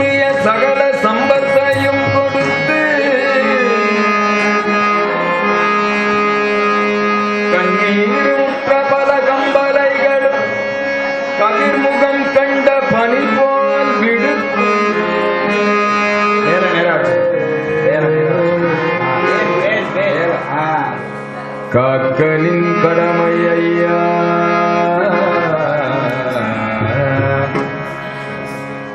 உரிய சகல சம்பத்தையும் கொடுத்து கண்ணீருற்ற பல கம்பலைகளும் கதிர்முகம் கண்ட பனி போல் விடுத்து நேர நேராச்சு நேர காக்கனின் கடமை ஐயா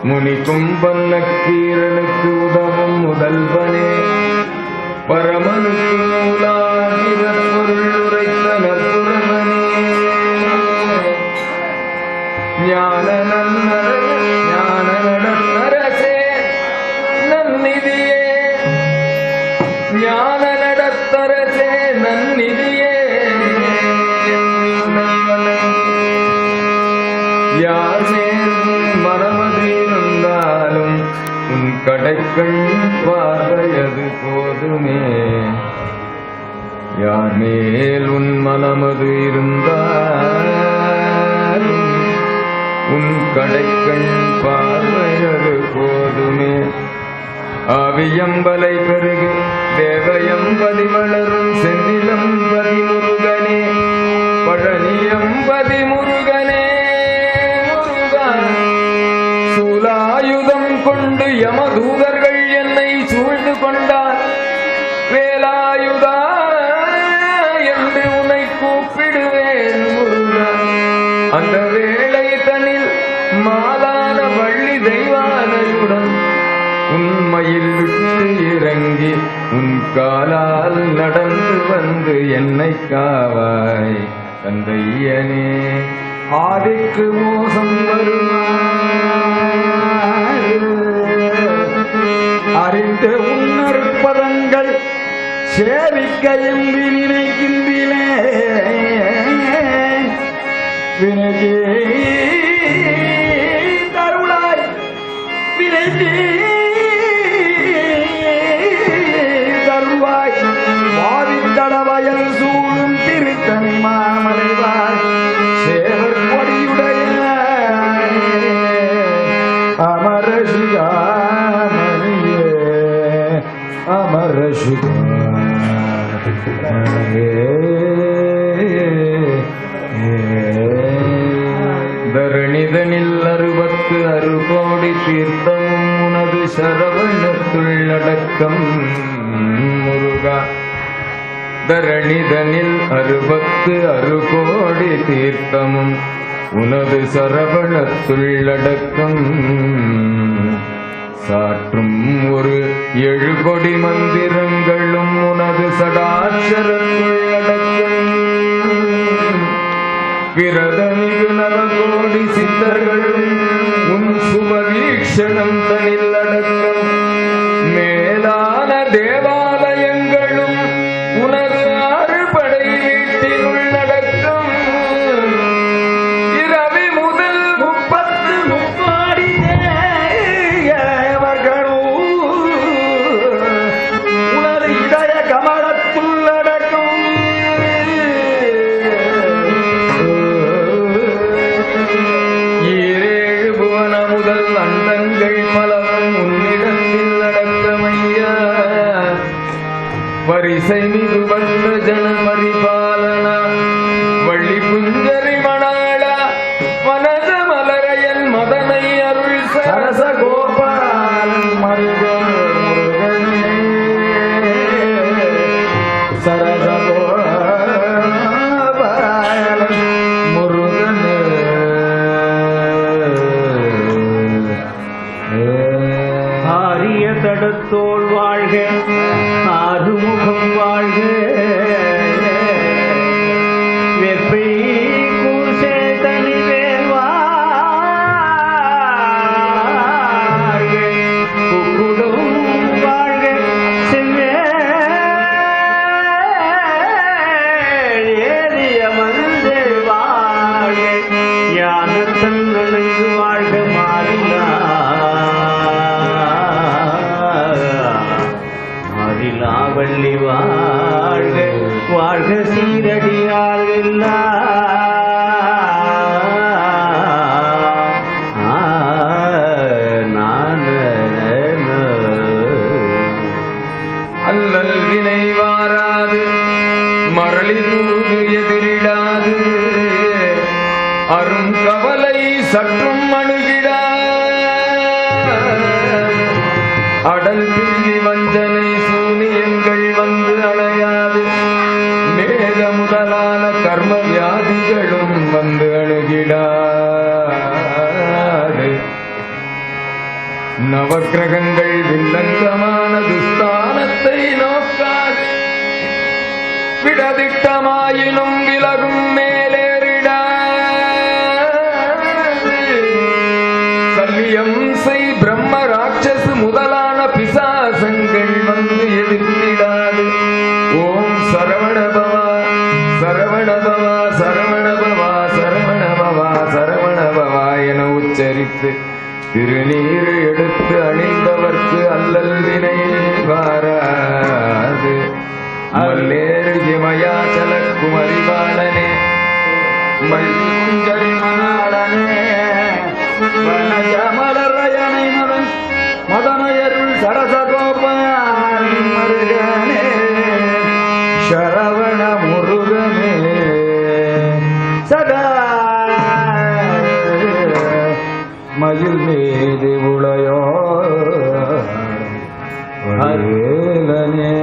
முனி கும்பன் நக்கீரனுக்கு உதவும் முதல்வனே பரமனுக்கு மூலாகிற பொருள் உரைத்த நற்புறவனே ஞான நன்னர ஞான நடத்தரசே நன்னிதியே ஞான நடத்தரசே கடைக்கண் பார்வையது போதுமே. யார் மேல் உன் மனமது இருந்தால் உன் கடைக்கண் பார்வையது போதுமே. ஆவியம்பலை பெருகு தேவயம்பதி மலரும் செந்திலம்பதி முருகனே பழனியம்பதி முருகனே. கொண்டு யமதூதர்கள் என்னை சூழ்ந்து கொண்டார். வேலாயுதா என்று உன்னை கூப்பிடுவேன் அந்த வேளை தனில் மாதான வள்ளி தெய்வானையுடன் உண்மையில் விட்டு இறங்கி உன் காலால் நடந்து வந்து என்னை காவாய் தந்தையனே. ஆதிக்கு மோசம் வருமாறு அறிந்து உன்னற்பதங்கள் சேவிக்க எம்பி நினைக்கின்றீனே வினையே தருளாய் வினகே தருவாய் வாவித்தடவயல் சூழும் திருத்தனி மாமலைவாய். சேவர் கொடியுடைய அமரசி അമരശിവ ധരണിതനിൽ അറുപത്ത് അറുകോടി തീർത്ഥവും ശരവണത്തുള്ളടക്കം. മുരുക ധരണിതനിൽ അറുപത്ത് അറുകോടി തീർത്ഥമും ഉനത് സരവണത്തുള്ളടക്കം சாற்றும் ஒரு எழுகொடி மந்திரங்களும் உனது சடாட்சரத்துள்ளடக்கம் விரதமிகு நவகோடி சித்தர்களும் உன் சுமவீக்ஷணம் தனில் அடக்கம். மேலான தேவ புவன முதல் அண்டங்கள் பலவும் உன்னிடத்தில் அடக்கமையா வரிசை மிகு வந்த ஜன பாலனா வள்ளி புஞ்சரி மணாளா வனத மலரையன் மதனை அருள் சரச அருங்கவலை சற்றும் அணுகிடா அடல் பிள்ளி வஞ்சனை சூனியங்கள் வந்து அணையாது. மேத முதலான கர்ம வியாதிகளும் வந்து அணுகிடாது நவக்கிரகங்கள் வில்லங்கமான துஸ்தானத்தை நோக்காது விடதிட்டமாயினும் விலகும் மேலே எடுத்து திருநீர் எடுத்து அணிந்தவர்க்கு அல்லல் வினை வாராது. அல்லேறு இமயாச்சல குமரிபாலனே மல்குஞ்சரி மணாளனே வனஜமலரயனை மதன் மதனையருள் சரசகோபால் மருகனே. சரவ மயில் மீது உளையோ அருளனே